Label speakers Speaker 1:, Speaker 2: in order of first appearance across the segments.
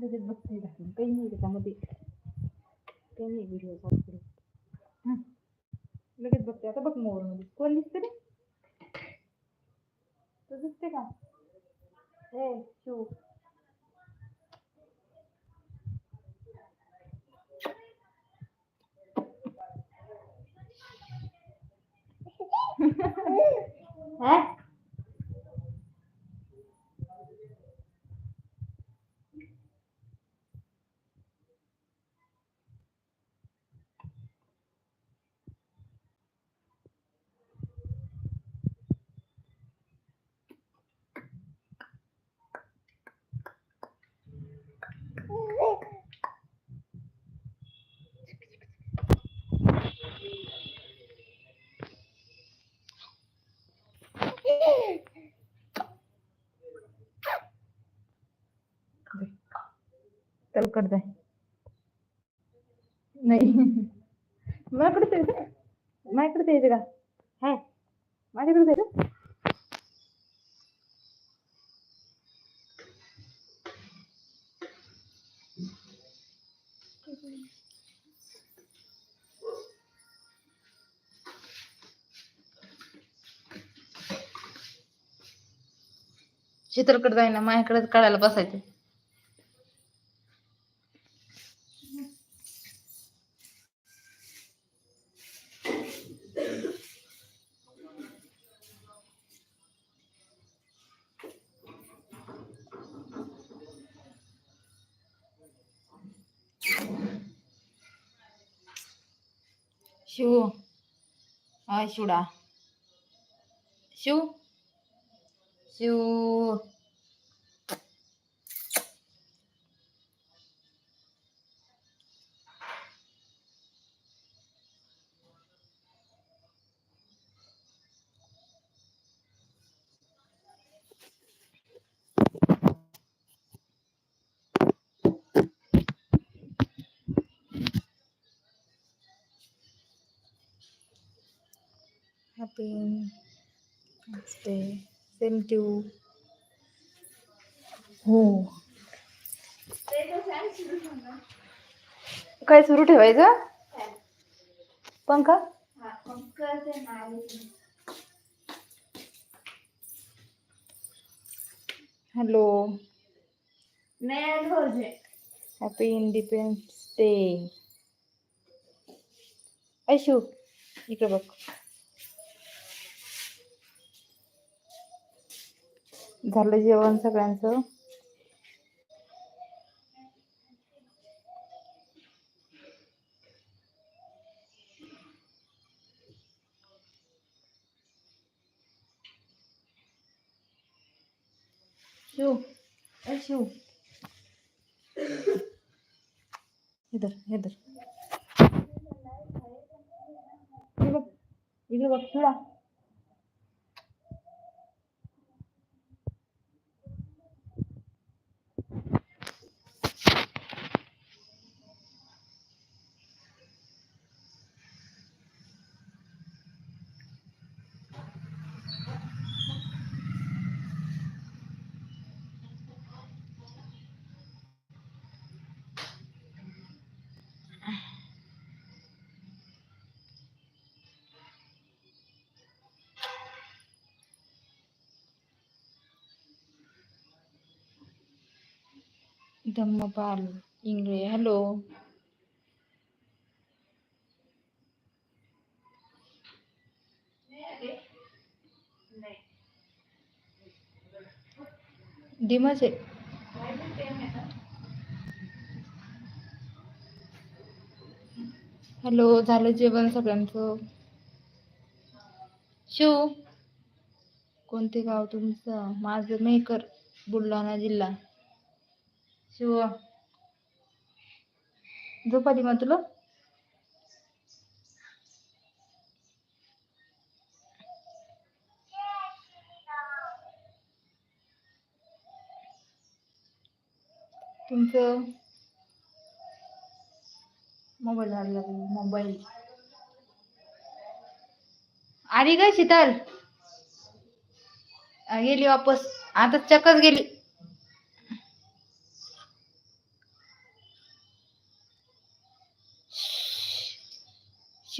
Speaker 1: लगेच बघते दाखवून काही नाही त्याच्यामध्ये काही नाही व्हिडिओ चालू हं. लगेच बघते आता बघ मोबाईल मध्ये कोण दिसते रे तो दिसते का ए शिव हा? चल कर दे नाही. माझ्याकडे द्यायचं माझ्याकडे द्यायचं का? हाय माझ्याकडे द्यायचं शीतलकडे जाईना माझ्याकडे काढायला बसायचं. Shiv hi Shivda Shiv Shiv happy day same to हो. काय सुरू ठेवायचं? पंखा? Hello. Happy independence day Aishu इकडे बघ. झालं जेवण सगळ्यांचं. शिव ए शिव. इधर इधर इकडे बघ इकडे धम्मपाल इंगळे हॅलो डिमच आहे हॅलो झालं जेवण सगळ्यांचं? शिव कोणते गाव तुमचं? माझं मेहकर बुलढाणा जिल्हा. शिव. झोप आली मग तुला. तुमचं मोबाईल लागला मोबाईल. आली काय शीतल. गेली वापस. आता चक्कच गेली.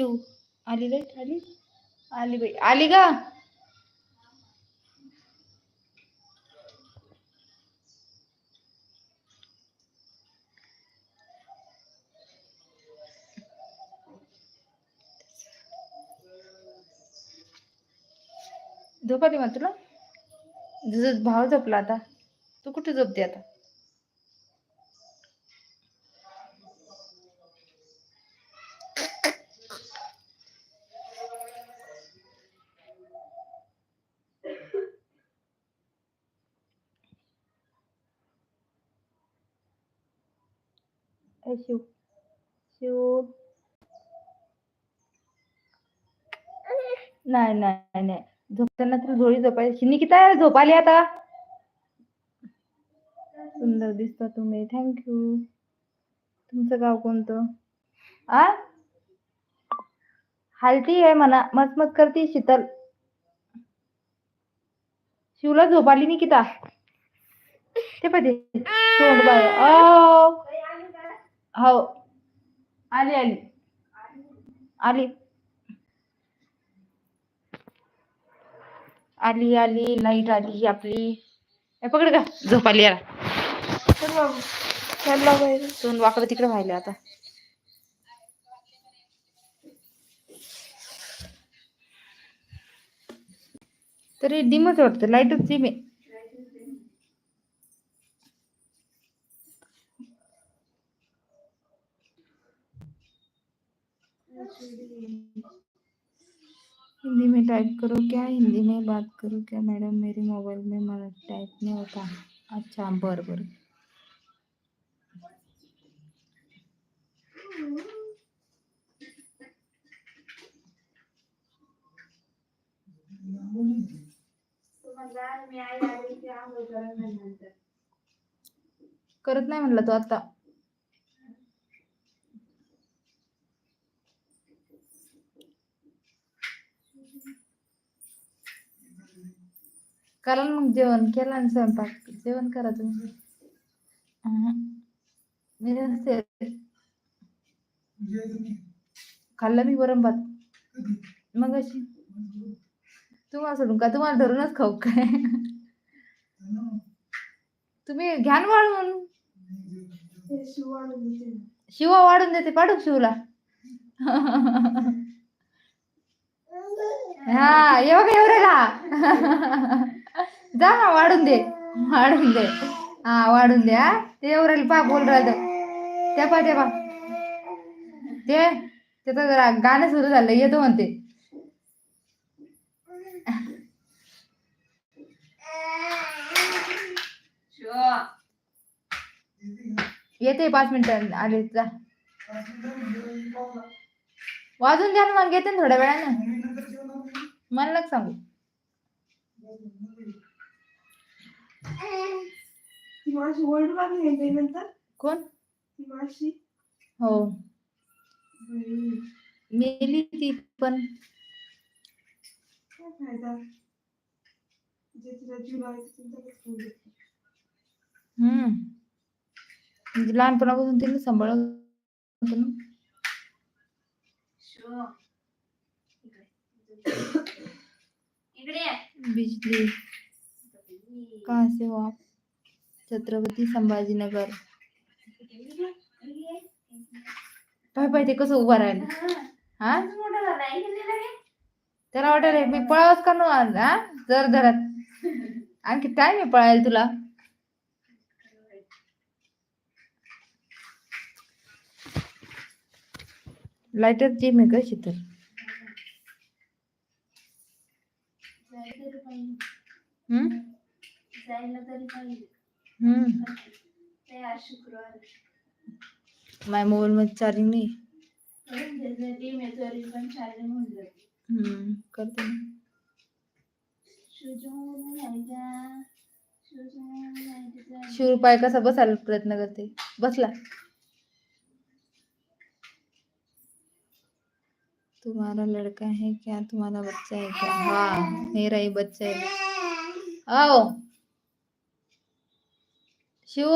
Speaker 1: शिव. आली बाई आली. आली बाई. आली का झोपाली मग तुला? तुझं भाव झोपला आता. तू कुठे झोपते आता? ए नाही नाही नाही. झोपताना तर झोळी झोपायची निकिता झोप आली आता? सुंदर दिसता तुम्ही. थँक्यू तुमचं गाव कोणतं? आ? हालती आहे म्हणा. मस्त मस्त करती शीतल. शिवला झोप आली निकिता ते पाहिजे तोंड बाय हो. आली आली. आली. आली आली. लाइट आली आपली. पकड का झोप आली याला. तोंड वाकडं तिकडे व्हायला आता. तरी डिमच वाटतं. लाईटच डिम आहे हिंदी में टाइप करो क्या? हिंदी में बात करो क्या मैडम? मेरे मोबाइल में मराठी टाइप नहीं होता। अच्छा बर बर. करत नाही म्हणला तो आता. करा ना मग जेवण केला ना स्वयंपाक. जेवण करा तुम्ही. मी नसते. खाल्लं मी वरण भात. मग अशी तुम्हाला सोडून का? तुम्हाला धरूनच खाऊ काय? तुम्ही घ्यान ना शिव शिवा वाढून देते पाडू शिवला. हा एवढा बघा एवढ्याला. जा वाढून दे. वाढून दे. हा वाढून दे हा. ते एवढ्याला पा बोल राहिलं त्या पा ते पा ते त्याचं जरा गाणं सुरू झालं येतो म्हणते. येते पाच मिनिटं आले जा. वाजून द्या ना मग येते ना थोड्या वेळानं. मला सांगू.
Speaker 2: ती माशी वर्ल्ड बाग नाही नंतर.
Speaker 1: कोण?
Speaker 2: ती माशी
Speaker 1: हो. मेली ती पण.
Speaker 2: काय फायदा? जे तिला जीव लावायचं असेल त्यालाच फोन देते.
Speaker 1: हम्म. म्हणजे लहानपणापासून तिने सांभाळत होतं ना. बिजली. कहाँ से हो आप छत्रपती संभाजीनगर. पाय पाय ते कसं उभा राहिलं? हा? त्याला वाटेल मी पळावच का ना जर धरात. आणखी काय मी पळायला तुला? लाईटर जे मी कशी तर हम्म? हम्म. माझ्या मोबाईल मध्ये चार्जिंग नाही. हम्म करते ना शिव पाय कसा बसायला प्रयत्न करते. बसला. तुम्हारा लड़का है क्या तुम्हारा बच्चा है क्या हाँ मेरा ही बच्चा है आओ. शिव